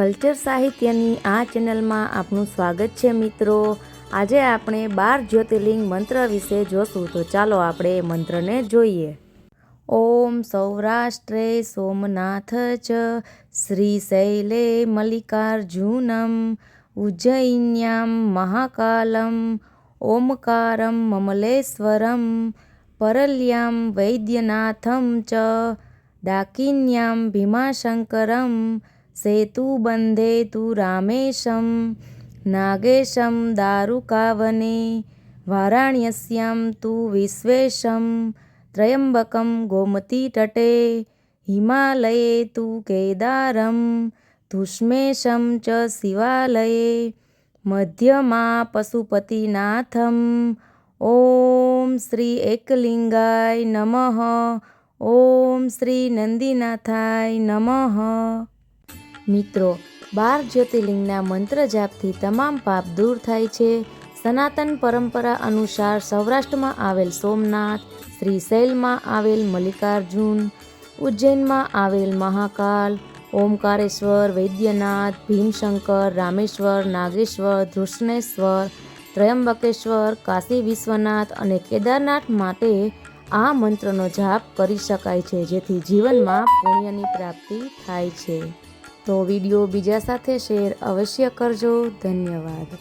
Culture સાહિત્યની આ ચેનલમાં આપનું સ્વાગત છે મિત્રો. આજે આપણે બાર જ્યોતિર્લિંગ મંત્ર વિશે જોશું. તો ચાલો આપણે એ મંત્રને જોઈએ. ઓમ સૌરાષ્ટ્રે સોમનાથ ચ શ્રીશૈલે મલ્લિકાર્જુનમ, ઉજ્જૈન્યામ મહાકાલમ, ઓમકારમ મમલેશ્વરમ, પરલ્યામ વૈદ્યનાથમ ચ, ડાકિન્યામ ભીમાશંકરમ સેતુબંધે તુ રામેશમ નાગેશમ દારુકાવને વારાણ્યસ્યામ તુ વિશ્વેશમ ત્રયંબકમ ગોમતી તટે હિમાલયે તુ કેદારમ ધુષ્મેશમ ચ શિવાલયે મધ્યમાં પશુપતિનાથમ ઓમ શ્રી એકલિંગાય નમઃ ઓમ શ્રી નંદીનાથાય નમઃ મિત્રો, બાર જ્યોતિર્લિંગના મંત્ર જાપથી તમામ પાપ દૂર થાય છે. સનાતન પરંપરા અનુસાર સૌરાષ્ટ્રમાં આવેલ સોમનાથ શ્રીશૈલમાં આવેલ મલ્લિકાર્જુન, ઉજ્જૈનમાં આવેલ મહાકાલ, ઓમકારેશ્વર, વૈદ્યનાથ, ભીમશંકર, રામેશ્વર, નાગેશ્વર ધૃષ્ણેશ્વર ત્રયંબકેશ્વર, કાશી વિશ્વનાથ અને કેદારનાથ માટે આ મંત્રનો જાપ કરી શકાય છે, જેથી જીવનમાં પુણ્યની પ્રાપ્તિ થાય છે. તો વીડિયો બીજા સાથે શેર અવશ્ય કરજો. ધન્યવાદ.